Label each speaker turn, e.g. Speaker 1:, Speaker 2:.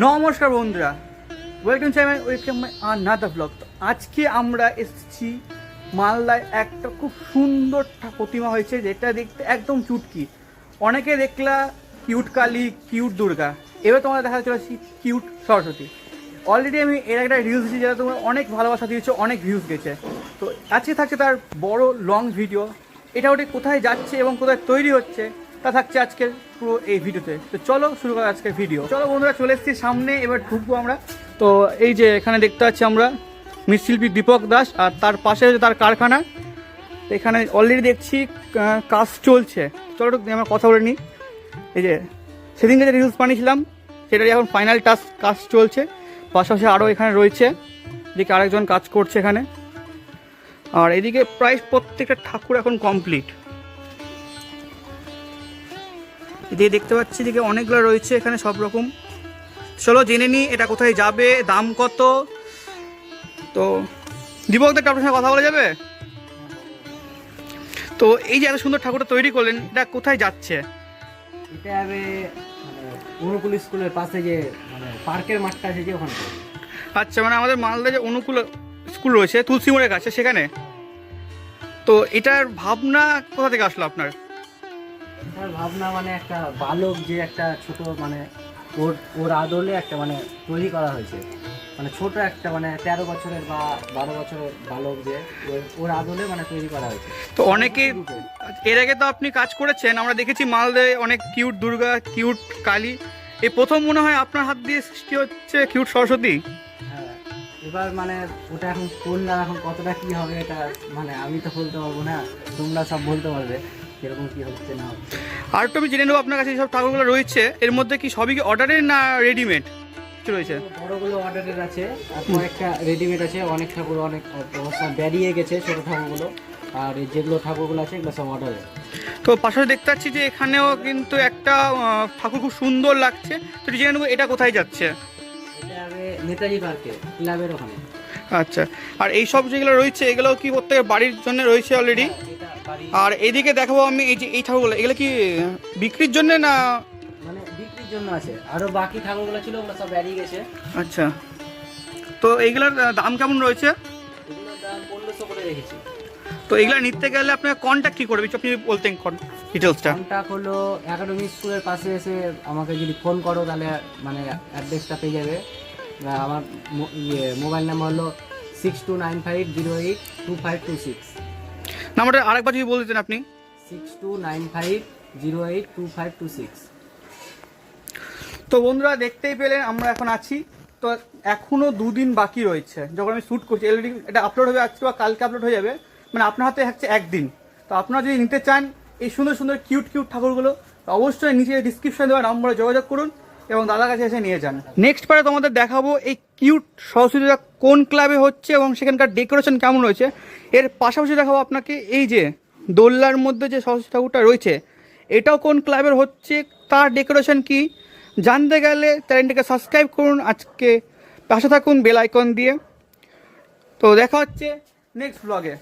Speaker 1: নমস্কার বন্ধুরা। ওয়েলকাম চাই ওয়েলকাম মাই আনাদা ব্লগ তো আজকে আমরা এসেছি মালদায় একটা খুব সুন্দর প্রতিমা হয়েছে, যেটা দেখতে একদম চুটকি অনেকে দেখলা কিউট কালী কিউট দুর্গা। এবার তোমরা দেখা চলেছি কিউট সরস্বতী। অলরেডি আমি এর একটা রিলস দিয়েছি, যেটা তোমার অনেক ভালোবাসা দিয়েছ, অনেক ভিউজ গেছে। তো আজকে থাকছে তার বড় লং ভিডিও এটা ওটা কোথায় যাচ্ছে এবং কোথায় তৈরি হচ্ছে তা থাকছে আজকের পুরো এই ভিডিওতে। তো চলো শুরু করা আজকের ভিডিও। চলো বন্ধুরা, চলে এসেছি সামনে, এবার ঢুকবো আমরা। তো এই যে এখানে দেখতে পাচ্ছি আমরা মৃৎশিল্পী দীপক দাস, আর তার পাশে তার কারখানা। এখানে অলরেডি দেখছি কাজ চলছে। চলো একটু আমরা কথা বলে নিই। এই যে, সেদিনকে যে রিলস বানিয়েছিলাম, সেটারই এখন ফাইনাল টাচ কাজ চলছে। পাশাপাশি আরও এখানে রয়েছে এদিকে আরেকজন কাজ করছে এখানে। আর এদিকে প্রায় প্রত্যেকটা ঠাকুর এখন কমপ্লিট এদিকে দেখতে পাচ্ছি এদিকে অনেকগুলো রয়েছে এখানে সব রকম। চলো জেনে নিই এটা কোথায় যাবে দাম কত? তো দীপক দা আপনার সঙ্গে কথা বলা যাবে? তো এই যে এত সুন্দর ঠাকুরটা তৈরি করলেন এটা কোথায় যাচ্ছে?
Speaker 2: এটা হবে মানে অনুকূল স্কুলের পাশে যে মানে পার্কের মাঠটা আছে যে ওখানে।
Speaker 1: আচ্ছা মানে আমাদের মালদা যে অনুকূল স্কুল রয়েছে তুলসী মোড়ের কাছে সেখানে? তো এটার ভাবনা কোথা থেকে আসলো আপনার?
Speaker 2: তার ভাবনা মানে একটা বালক যে একটা ছোট মানে ওর ওর আদলে একটা মানে তৈরি করা হয়েছে। মানে ছোট একটা মানে তেরো বছরের বা বারো বছরের বালক যে ওর- আদলে মানে তৈরি করা হয়েছে।
Speaker 1: তো অনেকে এর আগে তো আপনি কাজ করেছেন আমরা দেখেছি মালদায় অনেক কিউট দুর্গা কিউট কালী। এই প্রথম মনে হয় আপনার হাত দিয়ে সৃষ্টি হচ্ছে কিউট সরস্বতী?
Speaker 2: হ্যাঁ এবার মানে ওটা এখন কোনটা এখন কতটা কি হবে এটা মানে আমি তো বলতে পারব না তোমরা সব বলতে পারবে। কীরকম কি হচ্ছে না
Speaker 1: আর একটু আমি জেনে নেব আপনার কাছে সব ঠাকুরগুলো রয়েছে এর মধ্যে কি সবই কি অর্ডারের না রেডিমেড রয়েছে?
Speaker 2: বড়গুলো অর্ডারের আছে আর কয়েকটা রেডিমেড আছে অনেক ঠাকুর অনেক বেরিয়ে গেছে ছোট ঠাকুরগুলো আর যেগুলো ঠাকুরগুলো আছে এগুলো সব অর্ডারে
Speaker 1: তো পাশাপাশি দেখতে পাচ্ছি যে এখানেও কিন্তু একটা ঠাকুর খুব সুন্দর লাগছে। তো জেনে নেব এটা কোথায় যাচ্ছে।
Speaker 2: নেতাজি পার্কে ক্লাবের ওখানে।
Speaker 1: আচ্ছা আর এই সব যেগুলো রয়েছে এগুলো কি প্রত্যেকের বাড়ির জন্য রয়েছে অলরেডি আর এদিকে দেখাবো আমি এই যে এই ঠাকুরগুলো। এগুলো কি বিক্রির জন্য না
Speaker 2: মানে বিক্রির জন্য আছে। আরও বাকি ঠাকুরগুলো ছিল ওগুলো সব বেরিয়ে গেছে।
Speaker 1: আচ্ছা। তো এইগুলোর দাম কেমন রয়েছে?
Speaker 2: এগুলোর দাম পনেরোশো করে রেখেছি।
Speaker 1: তো এগুলো নিতে গেলে আপনার কন্ট্যাক্ট কী করবে? আপনি বলতেন ডিটেলসটা
Speaker 2: কন্টাক্ট হলো একাডেমি স্কুলের পাশে এসে আমাকে যদি ফোন করো তাহলে মানে অ্যাড্রেসটা পেয়ে যাবে। আমার ইয়ে মোবাইল নাম্বার হলো six two nine five zero eight two five two six
Speaker 1: নাম্বারটা আরেকবার যদি বলে দিতেন আপনি।
Speaker 2: Six two nine five zero eight two five two six
Speaker 1: তো বন্ধুরা দেখতেই পেলেন আমরা এখন আছি। তো এখনও দুদিন বাকি রয়েছে। যখন আমি শ্যুট করছি অলরেডি এটা আপলোড হবে আজকে বা কালকে আপলোড হয়ে যাবে। মানে আপনার হাতে থাকছে একদিন। তো আপনারা যদি নিতে চান এই সুন্দর সুন্দর কিউট কিউট ঠাকুরগুলো তো অবশ্যই নিচে ডিসক্রিপশন দেওয়া নম্বরে যোগাযোগ করুন। এবং দাদার কাছে এসে নিয়ে যান। নেক্সট পারে তোমাদের দেখাবো এই কিউট সরস্বতীটা কোন ক্লাবে হচ্ছে এবং সেখানকার ডেকোরেশন কেমন রয়েছে। এর পাশাপাশি দেখাবো আপনাকে এই যে দোল্লার মধ্যে যে সরস্বতী ঠাকুরটা রয়েছে, এটাও কোন ক্লাবের হচ্ছে, তার ডেকোরেশন কি? জানতে গেলে চ্যানেলটিকে সাবস্ক্রাইব করুন, আজকে পাশে থাকুন বেল আইকন দিয়ে। তো দেখা হচ্ছে নেক্সট ব্লগে